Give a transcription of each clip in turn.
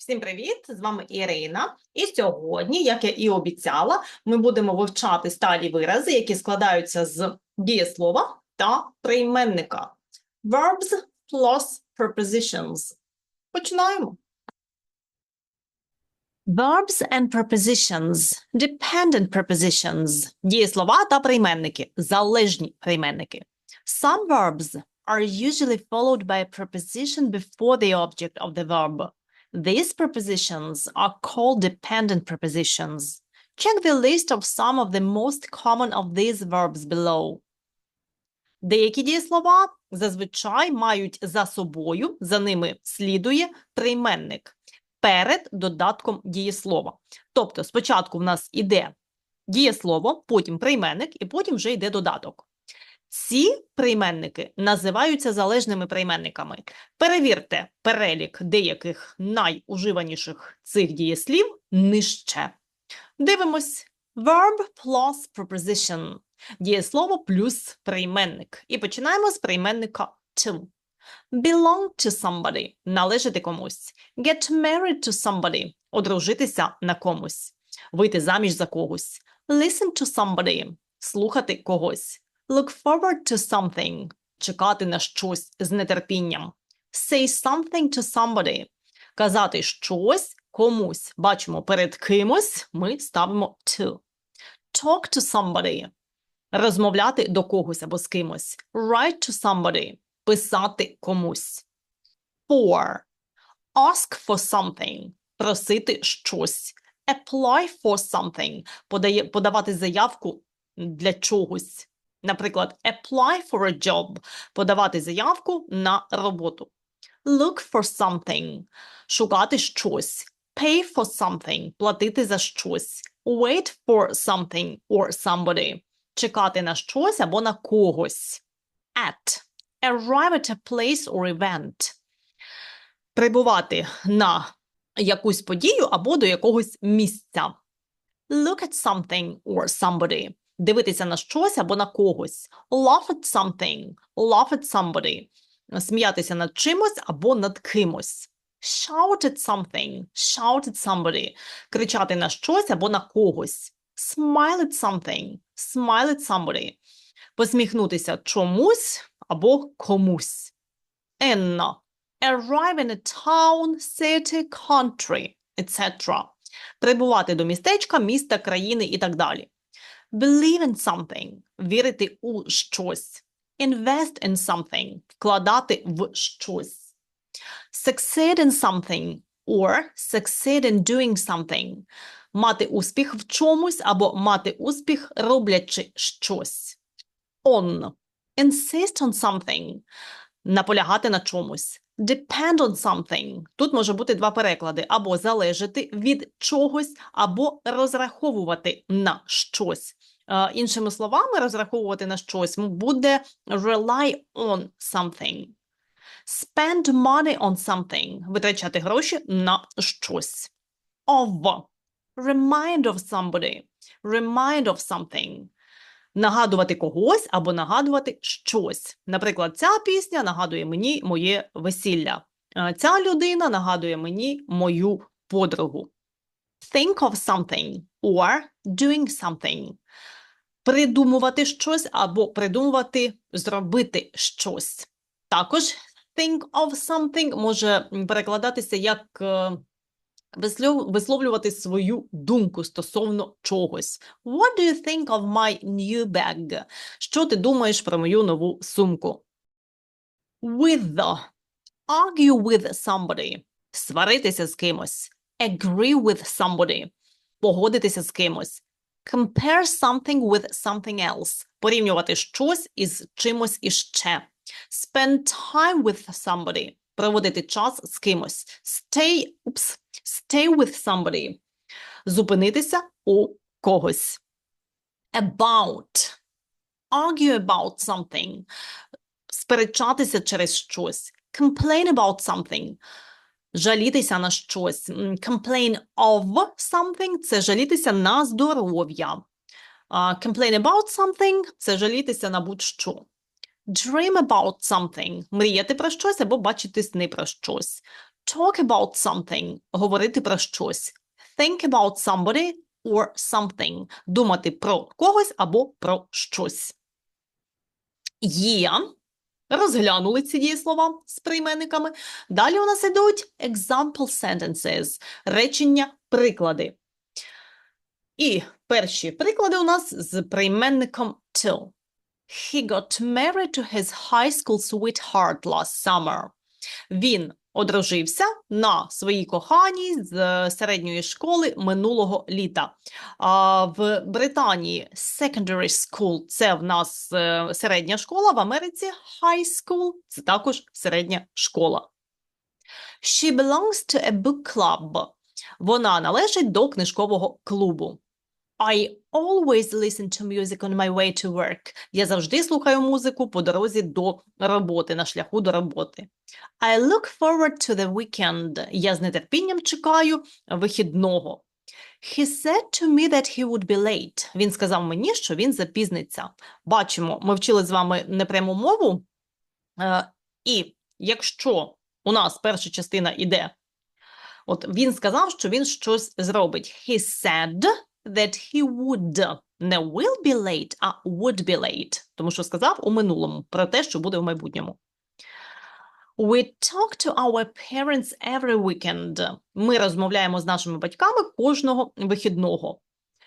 Всім привіт! З вами Ірина. І сьогодні, як я і обіцяла, ми будемо вивчати сталі вирази, які складаються з дієслова та прийменника. Verbs plus prepositions. Починаємо. Verbs and prepositions. Dependent prepositions. Дієслова та прийменники. Залежні прийменники. Some verbs are usually followed by a preposition before the object of the verb. These prepositions are called dependent prepositions. Check the list of some of the most common of these verbs below. Деякі дієслова зазвичай мають за собою, за ними слідує прийменник перед додатком дієслова. Тобто спочатку в нас іде дієслово, потім прийменник і потім вже йде додаток. Ці прийменники називаються залежними прийменниками. Перевірте перелік деяких найуживаніших цих дієслів нижче. Дивимось. Verb plus preposition. Дієслово плюс прийменник. І починаємо з прийменника to. Belong to somebody – належати комусь. Get married to somebody – одружитися на комусь. Вийти заміж за когось. Listen to somebody – слухати когось. Look forward to something – чекати на щось з нетерпінням. Say something to somebody – казати щось комусь. Бачимо, перед кимось ми ставимо to. Talk to somebody – розмовляти до когось або з кимось. Write to somebody – писати комусь. For – ask for something – просити щось. Apply for something – подає, подавати заявку для чогось. Наприклад, apply for a job – подавати заявку на роботу. Look for something – шукати щось. Pay for something – платити за щось. Wait for something or somebody – чекати на щось або на когось. At – arrive at a place or event – прибувати на якусь подію або до якогось місця. Look at something or somebody – дивитися на щось або на когось. Laugh at something, laugh at somebody. Сміятися над чимось або над кимось. Shout at something, shout at somebody. Кричати на щось або на когось. Smile at something, smile at somebody. Посміхнутися чомусь або комусь. N. Arrive in a town, city, country, etc. Прибувати до містечка, міста, країни і так далі. Believe in something – вірити у щось. Invest in something – вкладати в щось. Succeed in something or succeed in doing something – мати успіх в чомусь або мати успіх, роблячи щось. On – insist on something – наполягати на чомусь. Depend on something. Тут може бути два переклади: або залежати від чогось, або розраховувати на щось. Е, Іншими словами, розраховувати на щось буде rely on something. Spend money on something. Витрачати гроші на щось. Of. Remind of somebody. Remind of something. Нагадувати когось або нагадувати щось. Наприклад, ця пісня нагадує мені моє весілля. Е, Ця людина нагадує мені мою подругу. Think of something or doing something. Придумувати щось або придумувати зробити щось. Також think of something може перекладатися як е, висловлювати свою думку стосовно чогось. What do you think of my new bag? Що ти думаєш про мою нову сумку? With the. Argue with somebody. Сваритися з кимось. Agree with somebody. Погодитися з кимось. Compare something with something else. Порівнювати щось із чимось іще. Spend time with somebody. Проводити час з кимось. Stay, oops, stay with somebody. Зупинитися у когось. About. Argue about something. Сперечатися через щось. Complain about something. Жалітися на щось. Complain of something – це жалітися на здоров'я. А, Complain about something – це жалітися на будь-що. Dream about something – мріяти про щось або бачити сни про щось. talk about something – говорити про щось. Think about somebody or something – думати про когось або про щось. Є. Розглянули ці дієслова з прийменниками. Далі у нас ідуть example sentences – речення, приклади. І перші приклади у нас з прийменником to. He got married to his high school sweetheart last summer. Він одружився на своїй коханій з е, середньої школи минулого літа. А в Британії secondary school – це в нас е, середня школа, в Америці high school – це також середня школа. She belongs to a book club. Вона належить до книжкового клубу. I always listen to music on my way to work. Я завжди слухаю музику по дорозі до роботи, на шляху до роботи. I look forward to the weekend. Я з нетерпінням чекаю вихідного. He said to me that he would be late. Він сказав мені, що він запізниться. Бачимо, ми вчили з вами непряму мову. Е, і якщо у нас перша частина іде, от він сказав, що він щось зробить. He said that he would. Не will be late, а would be late. Тому що сказав у минулому про те, що буде в майбутньому. We talk to our parents every weekend. Ми розмовляємо з нашими батьками кожного вихідного.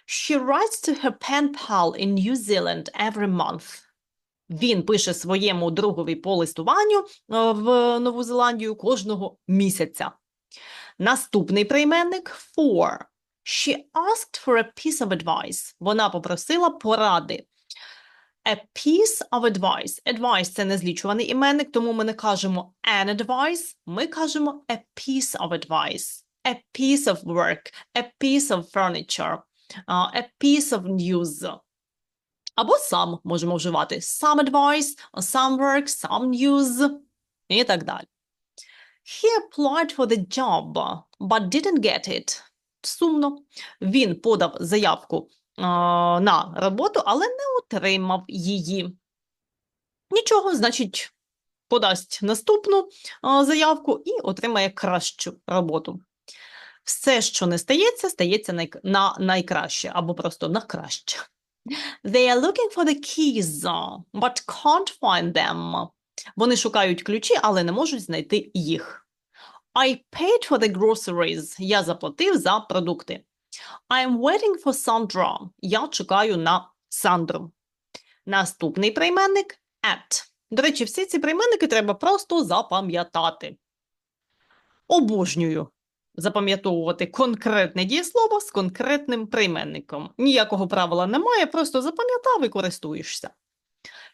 She writes to her pen pal in New Zealand every month. Він пише своєму другові по листуванню е, в Нову Зеландію кожного місяця. Наступний прийменник for. She asked for a piece of advice. Вона попросила поради. A piece of advice. Advice – це незлічуваний іменник, тому ми не кажемо an advice, ми кажемо a piece of advice. A piece of work, a piece of furniture, uh, a piece of news. Або some можемо вживати some advice, some work, some news і так далі. He applied for the job, but didn't get it. Сумно. Він подав заявку на роботу, але не отримав її. Нічого, значить, подасть наступну заявку і отримає кращу роботу. Все, що не стається, стається най... на найкраще або просто на краще. They are looking for the keys, but can't find them. Вони шукають ключі, але не можуть знайти їх. I paid for the groceries. Я заплатив за продукти. I'm waiting for Sandra. Я чекаю на Сандру. Наступний прийменник at. До речі, всі ці прийменники треба просто запам'ятати. Обожнюю запам'ятовувати конкретне дієслово з конкретним прийменником. Ніякого правила немає, просто запам'ятав і користуєшся.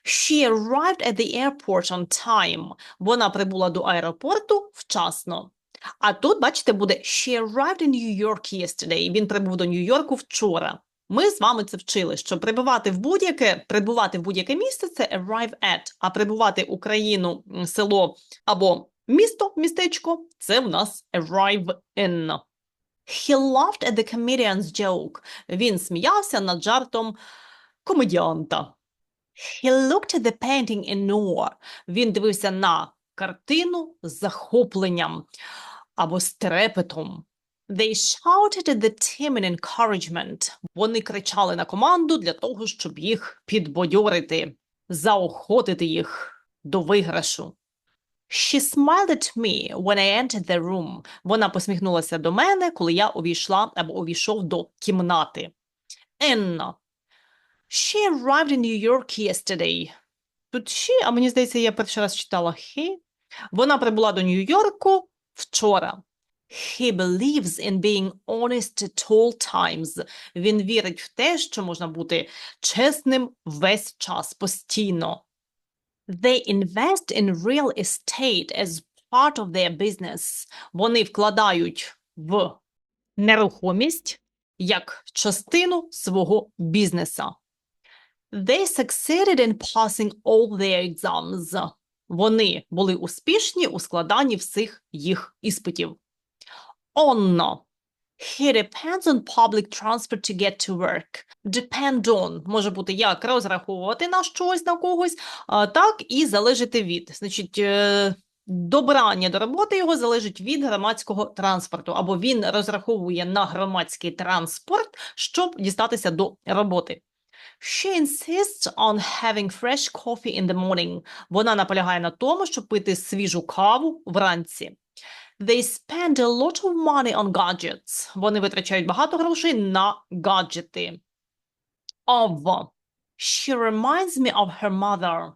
She arrived at the airport on time. Вона прибула до аеропорту вчасно. А тут, бачите, буде She arrived in New York yesterday. Він прибув до Нью-Йорку вчора. Ми з вами це вчили, що прибувати в будь-яке, прибувати в будь-яке місце це arrive at, а прибувати у країну, м, село або місто, містечко це в нас arrive in. He laughed at the comedian's joke. Він сміявся над жартом комедіанта. He looked at the painting in awe. Він дивився на картину з захопленням або з трепетом. They shouted at the team in encouragement. Вони кричали на команду для того, щоб їх підбадьорити, заохотити їх до виграшу. She smiled at me when I entered the room. Вона посміхнулася до мене, коли я увійшла або увійшов до кімнати. Енна. She arrived in New York yesterday. Тут she, а мені здається, я перший раз читала he. Вона прибула до Нью-Йорку вчора. He believes in being honest at all times. Він вірить в те, що можна бути чесним весь час, постійно. They invest in real estate as part of their business. Вони вкладають в нерухомість як частину свого бізнеса. They succeeded in passing all their exams. Вони були успішні у складанні всіх їх іспитів. On. He depends on public transport to get to work. Depend on може бути як розраховувати на щось, на когось, так і залежати від. Значить, е, добрання до роботи його залежить від громадського транспорту, або він розраховує на громадський транспорт, щоб дістатися до роботи. She insists on having fresh coffee in the morning. Вона наполягає на тому, щоб пити свіжу каву вранці. They spend a lot of money on gadgets. Вони витрачають багато грошей на гаджети. Of. She reminds me of her mother.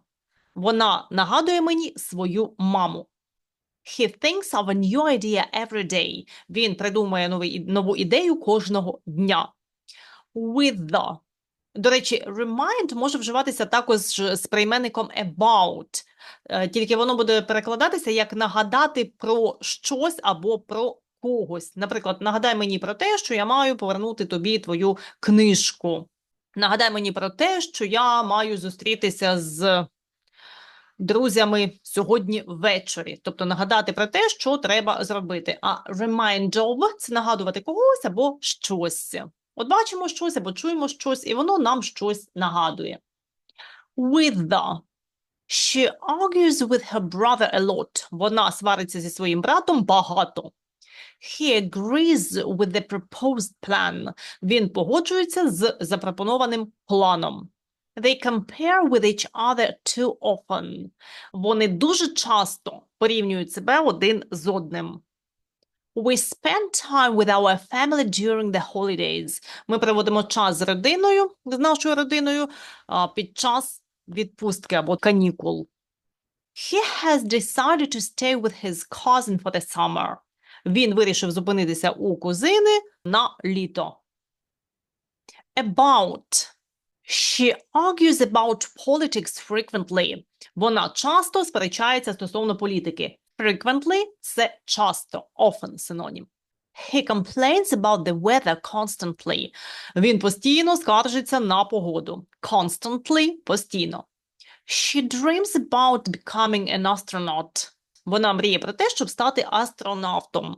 Вона нагадує мені свою маму. He thinks of a new idea every day. Він придумує нову ідею кожного дня. With the. До речі, remind може вживатися також з прийменником about, Е, тільки воно буде перекладатися як нагадати про щось або про когось. Наприклад, нагадай мені про те, що я маю повернути тобі твою книжку. Нагадай мені про те, що я маю зустрітися з друзями сьогодні ввечері. Тобто нагадати про те, що треба зробити. А remind of – це нагадувати когось або щось. От бачимо щось або чуємо щось, і воно нам щось нагадує. With the. She argues with her brother a lot. Вона свариться зі своїм братом багато. He agrees with the proposed plan. Він погоджується з запропонованим планом. They compare with each other too often. Вони дуже часто порівнюють себе один з одним. We spend time with our family during the holidays. Ми проводимо час з родиною, з нашою родиною, під час відпустки або канікул. He has decided to stay with his cousin for the summer. Він вирішив зупинитися у кузини на літо. About. She argues about politics frequently. Вона часто сперечається стосовно політики. Frequently – це часто, often синонім. He complains about the weather constantly. Він постійно скаржиться на погоду. Constantly – постійно. She dreams about becoming an astronaut. Вона мріє про те, щоб стати астронавтом.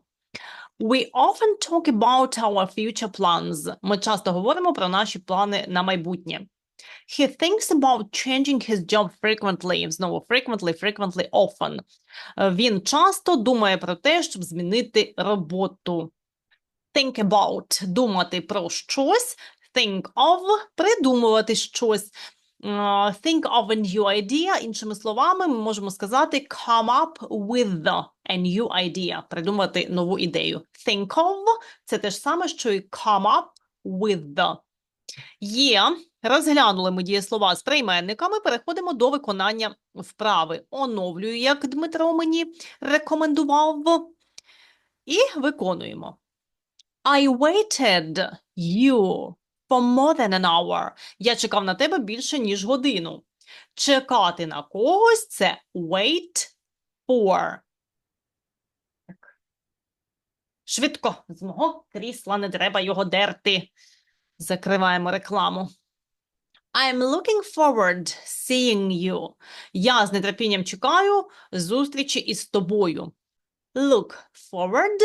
We often talk about our future plans. Ми часто говоримо про наші плани на майбутнє. He thinks about changing his job frequently. Знову frequently, frequently, often. Е, Він часто думає про те, щоб змінити роботу. Think about – думати про щось. Think of – придумувати щось. Е, Think of a new idea. Іншими словами, ми можемо сказати come up with a new idea. Придумати нову ідею. Think of – це те ж саме, що і come up with. Є. Розглянули ми дієслова з прийменниками, переходимо до виконання вправи. Оновлюю, як Дмитро мені рекомендував. І виконуємо. I waited you for more than an hour. Я чекав на тебе більше, ніж годину. Чекати на когось – це wait for. Швидко, з мого крісла не треба його дерти. Закриваємо рекламу. I'm looking forward seeing you. Я з нетерпінням чекаю зустрічі із тобою. Look forward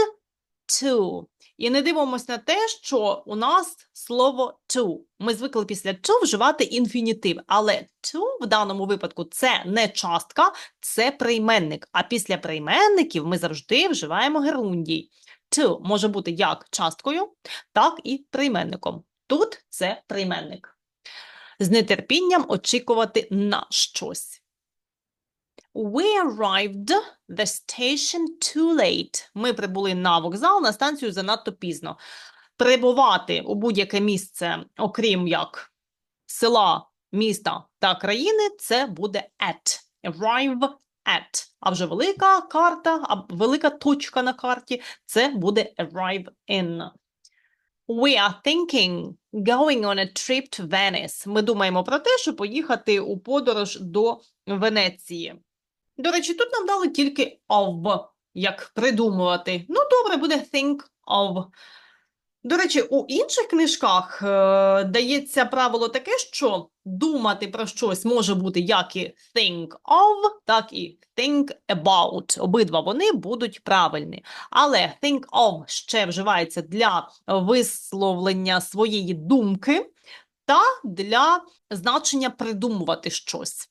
to. І не дивимося на те, що у нас слово to. Ми звикли після to вживати інфінітив, але to в даному випадку це не частка, це прийменник. А після прийменників ми завжди вживаємо герундій. To може бути як часткою, так і прийменником. Тут це прийменник. З нетерпінням очікувати на щось. We arrived the station too late. Ми прибули на вокзал, на станцію занадто пізно. Прибувати у будь-яке місце, окрім як села, міста та країни, це буде at. Arrive at. А вже велика карта, а велика точка на карті це буде arrive in. We are thinking going on a trip to Venice. Ми думаємо про те, що поїхати у подорож до Венеції. До речі, тут нам дали тільки of, як придумувати. Ну, добре, буде think of. До речі, у інших книжках е, дається правило таке, що думати про щось може бути як і think of, так і think about. Обидва вони будуть правильні. Але think of ще вживається для висловлення своєї думки та для значення придумувати щось.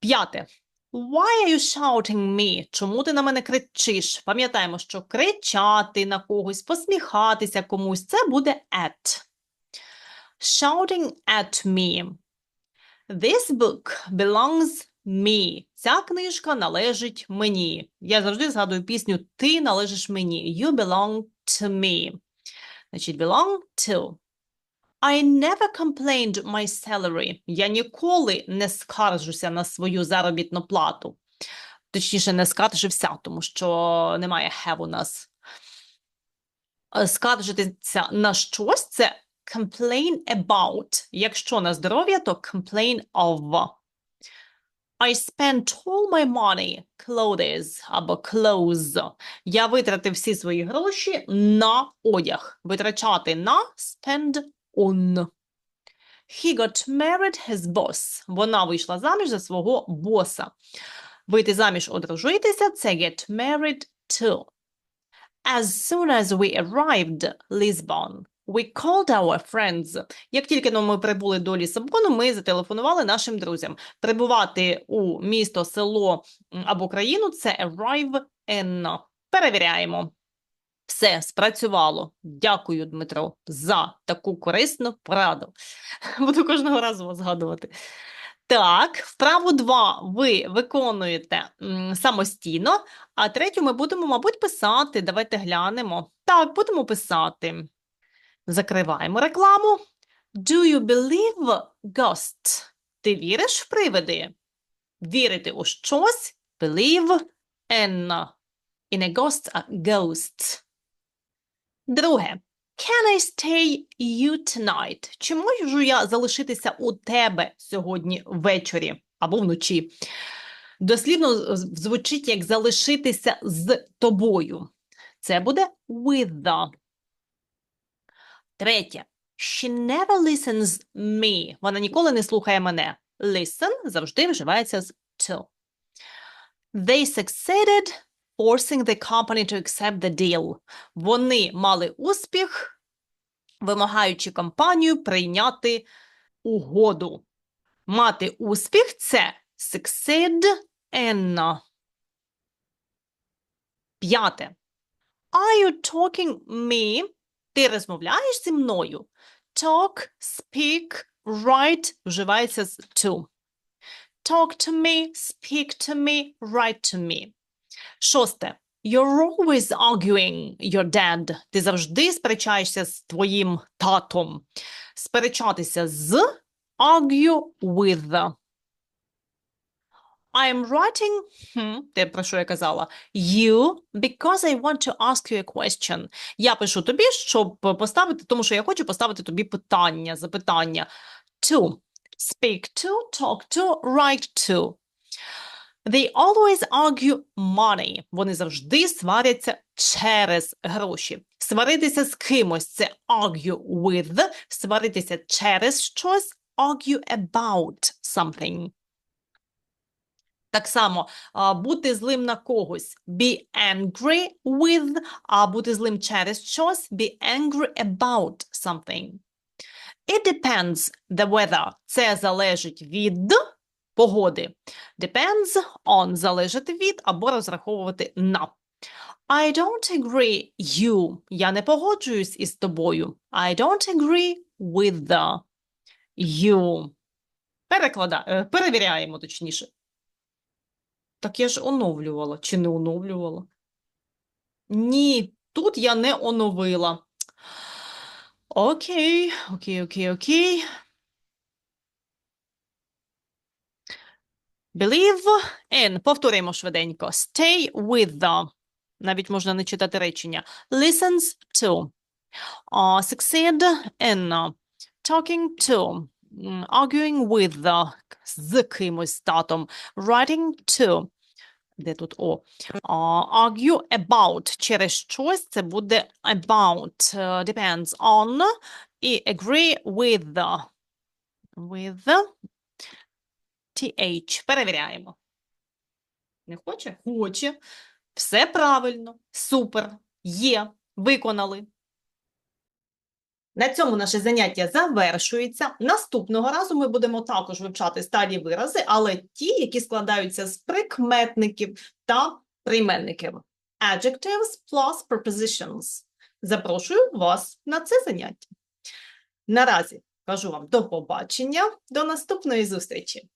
П'яте. Why are you shouting me? Чому ти на мене кричиш? Пам'ятаємо, що кричати на когось, посміхатися комусь це буде at. Shouting at me. This book belongs me. Ця книжка належить мені. Я завжди згадую пісню Ти належиш мені. You belong to me. Значить, belong to. I never complained my salary. Я ніколи не скаржуся на свою заробітну плату. Точніше, не скаржився, тому що немає have у нас. Е, Скаржитися на щось це complain about. Якщо на здоров'я, то complain of. I spent all my money, clothes або clothes. Я витратив всі свої гроші на одяг. Витрачати на spend on. He got married his boss. Вона вийшла заміж за свого боса. Вийти заміж, одружитися – це get married to. As soon as we arrived Lisbon, we called our friends. Як тільки но ми прибули до Лісабону, ми зателефонували нашим друзям. Прибувати у місто, село або країну – це arrive in. Перевіряємо. Все, спрацювало. Дякую, Дмитро, за таку корисну пораду. Буду кожного разу вас згадувати. Так, вправу 2 ви виконуєте самостійно, а третю ми будемо, мабуть, писати. Давайте глянемо. Так, будемо писати. Закриваємо рекламу. Do you believe ghosts? Ти віриш в привиди? Вірити у щось – believe in. In a ghost – a ghost. Друге. Can I stay you tonight? Чи можу я залишитися у тебе сьогодні ввечері або вночі? Дослівно звучить як залишитися з тобою. Це буде with the. Третє. She never listens me. Вона ніколи не слухає мене. Listen завжди вживається з to. They succeeded forcing the company to accept the deal. Вони мали успіх, вимагаючи компанію прийняти угоду. Мати успіх це succeed in. П'яте. Are you talking me? Ти розмовляєш зі мною? Talk, speak, write вживається з to. Talk to me, speak to me, write to me. Шосте. You're always arguing your dad. Ти завжди сперечаєшся з твоїм татом. Сперечатися з argue with. I'm writing, хм, те, про що я казала, you because I want to ask you a question. Я пишу тобі, щоб поставити, тому що я хочу поставити тобі питання, запитання. To. Speak to, talk to, write to. They always argue money. Вони завжди сваряться через гроші. Сваритися з кимось це argue with, сваритися через щось argue about something. Так само бути злим на когось be angry with, а бути злим через щось be angry about something. It depends the weather. Це залежить від погоди. Depends on залежати від або розраховувати на. I don't agree you. Я не погоджуюсь із тобою. I don't agree with the you. Переклада... е, Перевіряємо точніше. Так я ж оновлювала чи не оновлювала? Ні, тут я не оновила. Окей, окей, окей, окей. Believe in. Повторюємо швиденько. Stay with the. Навіть можна не читати речення. Listens to. Uh, succeed in. Talking to. М, Arguing with the. З кимось татом. Writing to. Де тут о? Uh, argue about. Через щось це буде about. Uh, depends on. І agree with the. With the. TH. Перевіряємо. Не хоче? Хоче. Все правильно. Супер. Є. Виконали. На цьому наше заняття завершується. Наступного разу ми будемо також вивчати старі вирази, але ті, які складаються з прикметників та прийменників. Adjectives plus prepositions. Запрошую вас на це заняття. Наразі кажу вам до побачення, до наступної зустрічі.